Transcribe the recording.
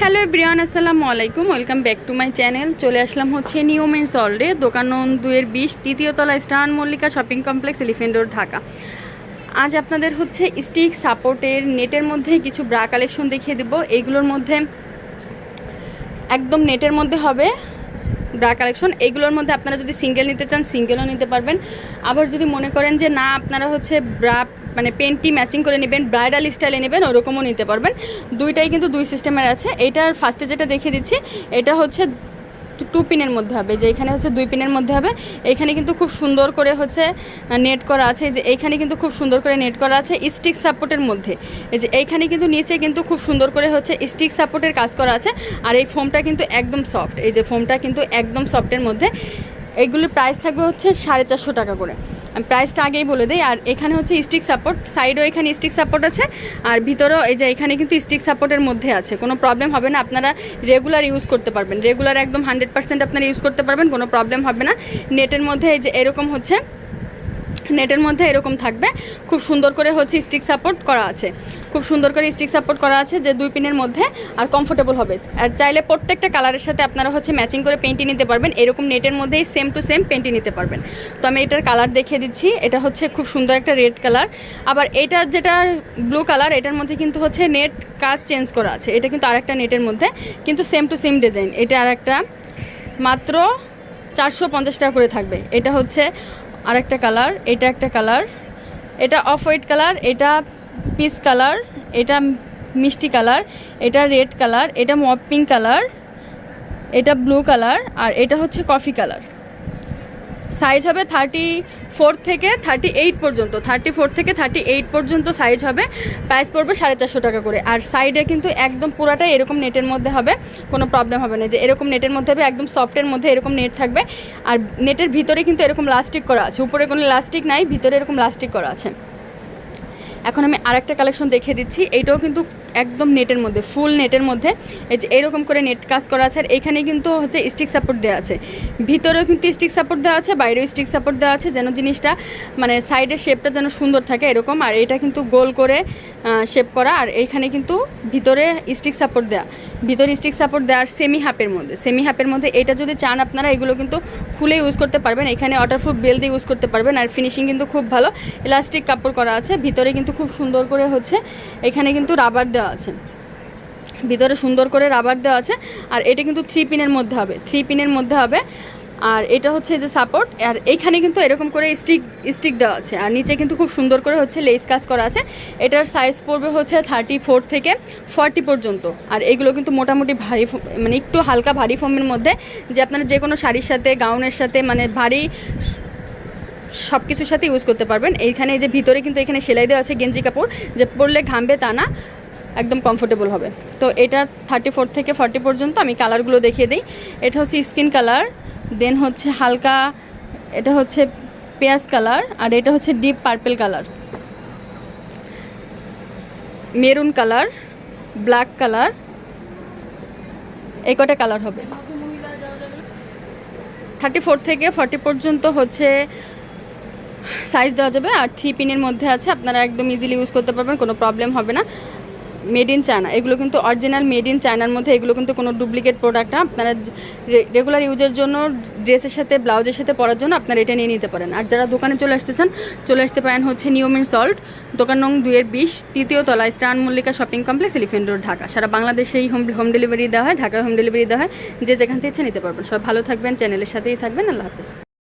Hello Brian আসসালামু আলাইকুম। Welcome back to my channel. চলে আসলাম হচ্ছে নিউ মেন্স অলডে দোকান দুয়ের বিশ, তৃতীয় তলা স্টান Mallika shopping complex Elephant road Dhaka. আজ আপনাদের হচ্ছে স্টিক সাপোর্টের নেটের মধ্যে কিছু ব্রা কালেকশন দেখিয়ে দেবো। এইগুলোর মধ্যে একদম নেটের মধ্যে হবে ব্রা কালেকশন। এগুলোর মধ্যে আপনারা যদি সিঙ্গেল নিতে চান, সিঙ্গেলও নিতে পারবেন। আবার যদি মনে করেন যে না, আপনারা হচ্ছে ব্রা মানে পেন্টি ম্যাচিং করে নেবেন, ব্রাইডাল স্টাইলে নেবেন, ওরকমও নিতে পারবেন। দুইটাই কিন্তু দুই সিস্টেমের আছে। এটার ফার্স্টে যেটা দেখিয়ে দিচ্ছি, এটা হচ্ছে টু পিনের মধ্যে হবে, যে এখানে হচ্ছে দুই পিনের মধ্যে হবে। এখানে কিন্তু খুব সুন্দর করে হচ্ছে নেট করা আছে। যে এইখানে কিন্তু খুব সুন্দর করে নেট করা আছে স্টিক সাপোর্টের মধ্যে। এই যে এইখানে কিন্তু নিচে কিন্তু খুব সুন্দর করে হচ্ছে স্টিক সাপোর্টের কাজ করা আছে। আর এই ফোমটা কিন্তু একদম সফট। এই যে ফোমটা কিন্তু একদম সফটের মধ্যে। এইগুলির প্রাইস থাকবে হচ্ছে সাড়ে চারশো টাকা করে। প্রাইসটা আগেই বলে দিই, আর এখানে হচ্ছে স্টিক সাপোর্ট সাইডও এখানে স্টিক সাপোর্ট আছে, আর ভিতরেও এই যে এখানে কিন্তু স্টিক সাপোর্টের মধ্যে আছে। কোনো প্রবলেম হবে না, আপনারা রেগুলার ইউজ করতে পারবেন। রেগুলার একদম হান্ড্রেড পার্সেন্ট আপনারা ইউজ করতে পারবেন, কোনো প্রবলেম হবে না। নেটের মধ্যে এই যে এরকম হচ্ছে নেটের মধ্যে এরকম থাকবে। খুব সুন্দর করে হচ্ছে স্টিক সাপোর্ট করা আছে। খুব সুন্দর করে স্টিক সাপোর্ট করা আছে যে দুই পিনের মধ্যে আর কমফোর্টেবল হবে। আর চাইলে প্রত্যেকটা কালারের সাথে আপনারা হচ্ছে ম্যাচিং করে পেন্টি নিতে পারবেন। এরকম নেটের মধ্যেই সেম টু সেম পেন্টি নিতে পারবেন। তো আমি এটার কালার দেখিয়ে দিচ্ছি। এটা হচ্ছে খুব সুন্দর একটা রেড কালার আবার এটা যেটা ব্লু কালার এটার মধ্যে কিন্তু হচ্ছে নেট কাজ চেঞ্জ করা আছে। এটা কিন্তু আরেকটা নেটের মধ্যে, কিন্তু সেম টু সেম ডিজাইন এটা আর একটা মাত্র চারশো পঞ্চাশ টাকা করে থাকবে। এটা হচ্ছে আরেকটা কালার, এটা একটা কালার, এটা অফ হোয়াইট কালার, এটা পিস কালার, এটা মিষ্টি কালার, এটা রেড কালার, এটা মপ পিঙ্ক কালার, এটা ব্লু কালার, আর এটা হচ্ছে কফি কালার। সাইজ হবে থার্টি ফোর থেকে থার্টি এইট পর্যন্ত, থার্টি ফোর থেকে থার্টি এইট পর্যন্ত সাইজ হবে, প্রাইস পড়বে সাড়ে চারশো টাকা করে। আর সাইডে কিন্তু একদম পুরাটাই এরকম নেটের মধ্যে হবে কোনো প্রবলেম হবে না। যে এরকম নেটের মধ্যে হবে, একদম সফটের মধ্যে এরকম নেট থাকবে। আর নেটের ভিতরে কিন্তু এরকম লাস্টিক করা আছে। উপরে কোনো লাস্টিক নাই, ভিতরে এরকম লাস্টিক করা আছে। এখন আমি আরেকটা কালেকশন দেখিয়ে দিচ্ছি। এইটাও কিন্তু একদম নেটের মধ্যে ফুল নেটের মধ্যে। এই যে এরকম করে নেট কাজ করা আছে, আর এখানে কিন্তু হচ্ছে স্টিক সাপোর্ট দেওয়া আছে। ভিতরেও কিন্তু স্টিক সাপোর্ট দেওয়া আছে, বাইরেও স্টিক সাপোর্ট দেওয়া আছে, যেন জিনিসটা মানে সাইডের শেপটা যেন সুন্দর থাকে এরকম, আর এটা কিন্তু গোল করে শেপ করা, আর এইখানে কিন্তু ভিতরে স্টিক সাপোর্ট দেওয়া ভিতরে স্টিক সাপোর্ট দেওয়ার সেমি হাফের মধ্যে সেমি হাফের মধ্যে এটা যদি চান আপনারা, এগুলো কিন্তু খুলে ইউজ করতে পারবেন। এখানে ওয়াটারপ্রুফ বেল দিয়ে ইউজ করতে পারবেন, আর ফিনিশিং কিন্তু খুব ভালো। ইলাস্টিক কাপড় করা আছে, ভিতরে কিন্তু খুব সুন্দর করে হচ্ছে, এখানে কিন্তু রাবার দেওয়া আছে। ভিতরে সুন্দর করে রাবার দেওয়া আছে। আর এটা কিন্তু থ্রি পিনের মধ্যে হবে। থ্রি পিনের মধ্যে হবে। আর এটা হচ্ছে যে সাপোর্ট আর এইখানে কিন্তু এরকম করে স্টিক স্টিক দেওয়া আছে। আর নিচে কিন্তু খুব সুন্দর করে হচ্ছে লেস কাজ করা আছে। এটার সাইজ পড়বে হচ্ছে থার্টি ফোর থেকে ফর্টি পর্যন্ত। আর এগুলো কিন্তু মোটামুটি ভারী মানে একটু হালকা ভারী ফর্মের মধ্যে। যে আপনারা যে কোনো শাড়ির সাথে গাউনের সাথে মানে ভারী সব কিছুর সাথে ইউজ করতে পারবেন। এইখানে যে ভিতরে কিন্তু এখানে সেলাই দেওয়া আছে গেঞ্জি কাপড়। যে পরলে ঘামবে তা না। একদম কমফোর্টেবল হবে। তো এটা থার্টি ফোর থেকে ফর্টি পর্যন্ত আমি কালারগুলো দেখিয়ে দিই। এটা হচ্ছে স্কিন কালার দেন হচ্ছে হালকা, এটা হচ্ছে পেঁয়াজ কালার আর এটা হচ্ছে deep purple colour maroon colour black colour এই কটা কালার হবে। থার্টি ফোর থেকে ফর্টি পর্যন্ত হচ্ছে সাইজ দেওয়া যাবে, আর থ্রি পিনের মধ্যে আছে, আপনারা একদম ইজিলি ইউজ করতে পারবেন, কোনো প্রবলেম হবে না। Made in China. এগুলো কিন্তু অরিজিনাল মেড ইন চায়নার মধ্যে, এগুলো কিন্তু কোনো ডুপ্লিকেট প্রোডাক্ট আপনারা রেগুলার ইউজের জন্য ড্রেসের সাথে ব্লাউজের সাথে পরার জন্য আপনারা এটা নিয়ে নিতে পারেন। আর যারা দোকানে চলে আসতেছেন চলে আসতে পারেন হচ্ছে নিয়মিন সল্ট দোকান নং দুইয়ের বিশ, তৃতীয় তলায় স্টান Mallika shopping complex Elephant road Dhaka. সারা বাংলাদেশেই হোম হোম ডেলিভারি দেওয়া হয়, ঢাকায় হোম ডেলিভারি দেওয়া হয়। যে যেখান থেকে ইচ্ছা নিতে পারবেন। সবাই ভালো থাকবেন চ্যানেলের সাথেই থাকবেন। আল্লাহ হাফেজ।